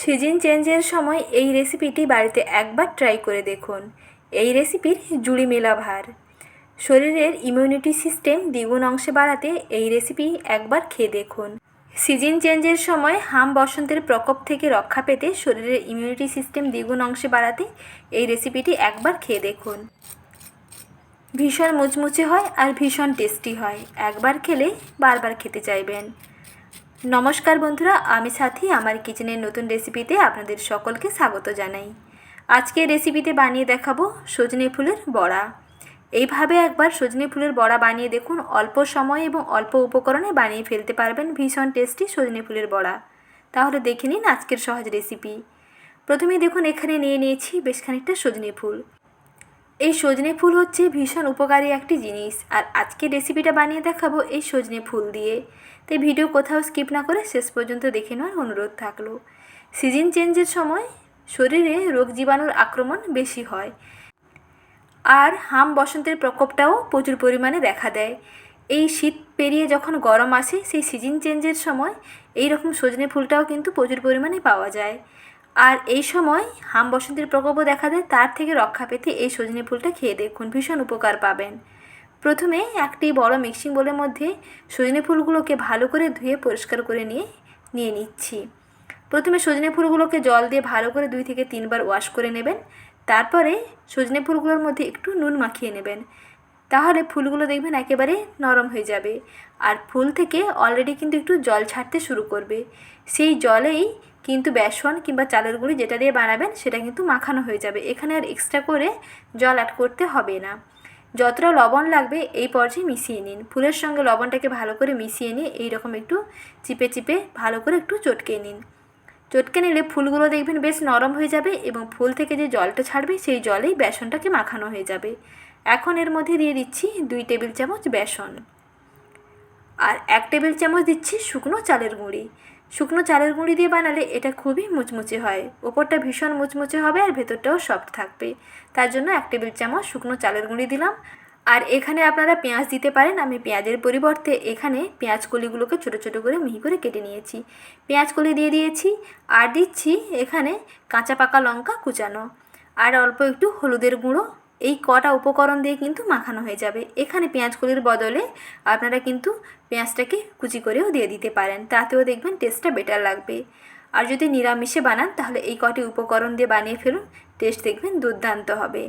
Season চেঞ্জের সময় এই রেসিপিটি বাড়িতে একবার ট্রাই করে দেখুন। এই রেসিপির জুড়ি মেলা ভার শরীরের ইমিউনিটি সিস্টেম দ্বিগুণ অংশে বাড়াতে এই রেসিপি একবার খেয়ে দেখুন। সিজন চেঞ্জের সময় হাম বসন্তের প্রকোপ থেকে রক্ষা পেতে শরীরের ইমিউনিটি সিস্টেম দ্বিগুণ অংশে বাড়াতে এই রেসিপিটি একবার খেয়ে দেখুন। ভীষণ মুচমুচে হয় আর ভীষণ টেস্টি হয়। একবার খেলে বারবার খেতে চাইবেন। নমস্কার বন্ধুরা, আমি সাথী, আমার কিচেনের নতুন রেসিপিতে আপনাদের সকলকে স্বাগত জানাই। আজকে রেসিপিতে বানিয়ে দেখাবো সজনে ফুলের বড়া। এইভাবে একবার সজনে ফুলের বড়া বানিয়ে দেখুন, অল্প সময় এবং অল্প উপকরণে বানিয়ে ফেলতে পারবেন ভীষণ টেস্টি সজনে ফুলের বড়া। তাহলে দেখে নিন আজকের সহজ রেসিপি। প্রথমে দেখুন, এখানে নিয়ে নিয়েছি বেশ খানিকটা সজনে ফুল। এই সজনে ফুল হচ্ছে ভীষণ উপকারী একটি জিনিস। আর আজকে রেসিপিটা বানিয়ে দেখাবো এই সজনে ফুল দিয়ে। তাই ভিডিও কোথাও স্কিপ না করে শেষ পর্যন্ত দেখে নেওয়ার অনুরোধ থাকল। সিজন চেঞ্জের সময় শরীরে রোগ জীবাণুর আক্রমণ বেশি হয়। আর হাম বসন্তের প্রকোপটাও প্রচুর পরিমাণে দেখা দেয়। এই শীত পেরিয়ে যখন গরম আসে, সেই সিজন চেঞ্জের সময় এই রকম সজনে ফুলটাও কিন্তু প্রচুর পরিমাণে পাওয়া যায়। আর এই সময় হাম বসন্তের প্রকোপও দেখা দেয়, তার থেকে রক্ষা পেতে এই সজনে ফুলটা খেয়ে দেখুন, ভীষণ উপকার পাবেন। প্রথমে একটি বড় মিক্সিং বোলের মধ্যে সজনে ফুলগুলোকে ভালো করে ধুয়ে পরিষ্কার করে নিয়ে নিয়ে নিচ্ছি। প্রথমে সজনে ফুলগুলোকে জল দিয়ে ভালো করে দুই থেকে তিনবার ওয়াশ করে নেবেন। তারপরে সজনে ফুলগুলোর মধ্যে একটু নুন মাখিয়ে নেবেন। তাহলে ফুলগুলো দেখবেন একেবারে নরম হয়ে যাবে। আর ফুল থেকে অলরেডি কিন্তু একটু জল ছাড়তে শুরু করবে। সেই জলেই কিন্তু বেসন কিংবা চালের গুঁড়ি যেটা দিয়ে বানাবেন, সেটা কিন্তু মাখানো হয়ে যাবে। এখানে আর এক্সট্রা করে জল অ্যাড করতে হবে না। যতটা লবণ লাগবে এই পর্যায়ে মিশিয়ে নিন। ফুলের সঙ্গে লবণটাকে ভালো করে মিশিয়ে নিয়ে এইরকম একটু চিপে চিপে ভালো করে একটু চটকে নিন। চটকে নিলে ফুলগুলো দেখবেন বেশ নরম হয়ে যাবে এবং ফুল থেকে যে জলটা ছাড়বে, সেই জলেই বেসনটাকে মাখানো হয়ে যাবে। এখন এর মধ্যে দিয়ে দিচ্ছি দুই টেবিল চামচ বেসন। আর এক টেবিল চামচ দিচ্ছি শুকনো চালের গুঁড়ি। শুকনো চালের গুঁড়ি দিয়ে বানালে এটা খুবই মুচমুচে হয়। ওপরটা ভীষণ মুচমুচে হবে আর ভেতরটাও সফট থাকবে। তার জন্য এক টেবিল চামচ শুকনো চালের গুঁড়ি দিলাম। আর এখানে আপনারা পেঁয়াজ দিতে পারেন। আমি পেঁয়াজের পরিবর্তে এখানে পেঁয়াজ কলিগুলোকে ছোটো ছোটো করে মিহি করে কেটে নিয়েছি। পেঁয়াজ কলি দিয়ে দিয়েছি। আর দিচ্ছি এখানে কাঁচা পাকা লঙ্কা কুচানো। আর অল্প একটু হলুদের গুঁড়ো। এই কটা উপকরণ দিয়ে কিন্তু মাখানো হয়ে যাবে। এখানে পেঁয়াজগুলির বদলে আপনারা কিন্তু পেঁয়াজটাকে কুচি করেও দিয়ে দিতে পারেন। তাতেও দেখবেন টেস্টটা বেটার লাগবে। আর যদি নিরামিষে বানান, তাহলে এই কটি উপকরণ দিয়ে বানিয়ে ফেলুন টেস্ট দেখবেন দুর্দান্ত হবে।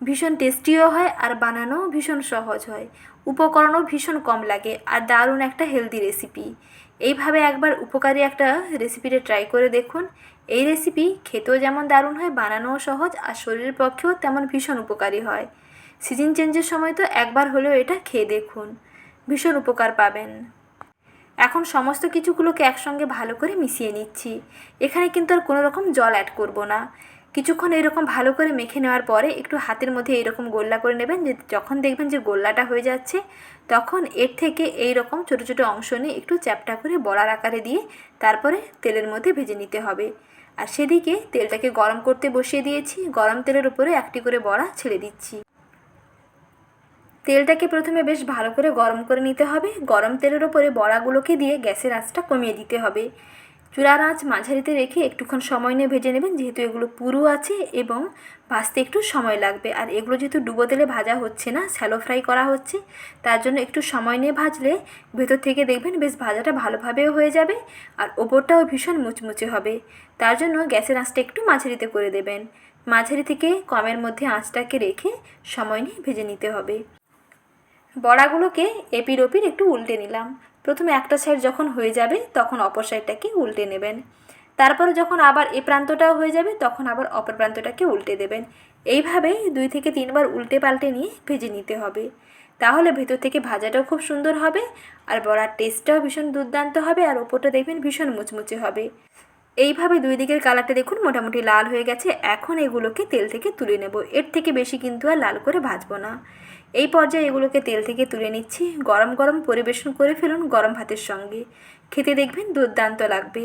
ভীষণ টেস্টিও হয় আর বানানোও ভীষণ সহজ হয়। উপকরণও ভীষণ কম লাগে আর দারুণ একটা হেলদি রেসিপি এইভাবে একবার উপকারী একটা রেসিপিটা ট্রাই করে দেখুন। এই রেসিপি খেতেও যেমন দারুণ হয়, বানানোও সহজ, আর শরীরের পক্ষেও তেমন ভীষণ উপকারী হয়। সিজন চেঞ্জের সময় তো একবার হলেও এটা খেয়ে দেখুন। ভীষণ উপকার পাবেন। এখন সমস্ত কিছুগুলোকে একসঙ্গে ভালো করে মিশিয়ে নিচ্ছি। এখানে কিন্তু আর কোনো রকম জল অ্যাড করব না। কিছুক্ষণ এরকম ভালো করে মেখে নেওয়ার পরে একটু হাতের মধ্যে এরকম গোল্লা করে নেবেন যে যখন দেখবেন যে গোল্লাটা হয়ে যাচ্ছে, তখন এর থেকে এই রকম ছোটো ছোটো অংশ নিয়ে একটু চ্যাপটা করে বড়ার আকারে দিয়ে তারপরে তেলের মধ্যে ভেজে নিতে হবে। আর সেদিকে তেলটাকে গরম করতে বসিয়ে দিয়েছি, গরম তেলের উপরে একটি করে বড়া ছেড়ে দিচ্ছি। তেলটাকে প্রথমে বেশ ভালো করে গরম করে নিতে হবে, গরম তেলের ওপরে বড়াগুলোকে দিয়ে গ্যাসের আঁচটা কমিয়ে দিতে হবে। চুলার আঁচ মাঝারিতে রেখে একটুক্ষণ সময় নিয়ে ভেজে নেবেন। যেহেতু এগুলো পুরু আছে এবং ভাজতে একটু সময় লাগবে। আর এগুলো যেহেতু ডুবো তেলে ভাজা হচ্ছে না স্যালো ফ্রাই করা হচ্ছে, তার জন্য একটু সময় নিয়ে ভাজলে ভেতর থেকে দেখবেন বেশ ভাজাটা ভালোভাবেও হয়ে যাবে আর ওপরটাও ভীষণ মুচমুচে হবে। তার জন্য গ্যাসের আঁচটা একটু মাঝারিতে করে দেবেন। মাঝারি থেকে কমের মধ্যে আঁচটাকে রেখে সময় নিয়ে ভেজে নিতে হবে। বড়াগুলোকে এপির ওপির একটু উল্টে নিলাম। প্রথমে একটা সাইড যখন হয়ে যাবে, তখন অপর সাইডটাকে উল্টে নেবেন। তারপরে যখন আবার এ প্রান্তটাও হয়ে যাবে, তখন আবার অপর প্রান্তটাকে উল্টে দেবেন। এইভাবে দুই থেকে তিনবার উল্টে পাল্টে নিয়ে ভেজে নিতে হবে। তাহলে ভেতর থেকে ভাজাটাও খুব সুন্দর হবে, আর বড়ার টেস্টটাও ভীষণ দুর্দান্ত হবে, আর ওপরটা দেখবেন ভীষণ মুচমুচে হবে। এইভাবে দুই দিকের কালারটা দেখুন, মোটামুটি লাল হয়ে গেছে। এখন এগুলোকে তেল থেকে তুলে নেব। এর থেকে বেশি কিন্তু আর লাল করে ভাজবো না। এই পর্যায়ে এগুলোকে তেল থেকে তুলে নিচ্ছি। গরম গরম পরিবেশন করে ফেলুন গরম ভাতের সঙ্গে। খেতে দেখবেন দুর্দান্ত লাগবে।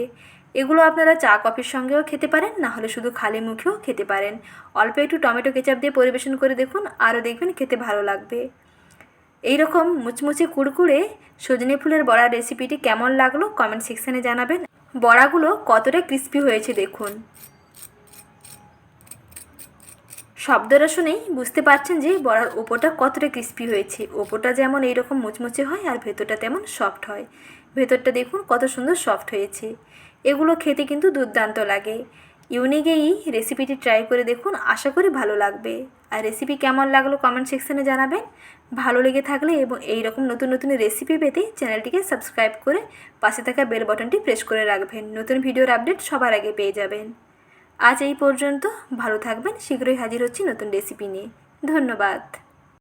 এগুলো আপনারা চা কফির সঙ্গেও খেতে পারেন, না হলে শুধু খালি মুখেও খেতে পারেন। অল্প একটু টমেটো কেচাপ দিয়ে পরিবেশন করে দেখুন, আরও দেখবেন খেতে ভালো লাগবে। এই রকম মুচমুচে কুড়কুড়ে সজনে ফুলের বড়ার রেসিপিটি কেমন লাগল কমেন্ট সেকশানে জানাবেন। বড়াগুলো কতটা ক্রিস্পি হয়েছে দেখুন। শব্দটা শুনেই বুঝতে পারছেন যে বড়ার ওপরটা কতটা ক্রিস্পি হয়েছে। ওপরটা যেমন এইরকম মুচমুচে হয় আর ভেতরটা তেমন সফট হয়। ভেতরটা দেখুন কত সুন্দর সফট হয়েছে। এগুলো খেতে কিন্তু দুর্দান্ত লাগে। ইউনিক এই রেসিপিটি ট্রাই করে দেখুন, আশা করি ভালো লাগবে। আর রেসিপি কেমন লাগল কমেন্ট সেকশনে জানাবেন। ভালো লেগে থাকলে এবং এই রকম নতুন নতুন রেসিপি পেতে চ্যানেলটিকে সাবস্ক্রাইব করে পাশে থাকা বেল বাটনটি প্রেস করে রাখবেন। নতুন ভিডিওর আপডেট সবার আগে পেয়ে যাবেন। আজ এই পর্যন্ত ভালো থাকবেন, শীঘ্রই হাজির হচ্ছি নতুন রেসিপি নিয়ে। ধন্যবাদ।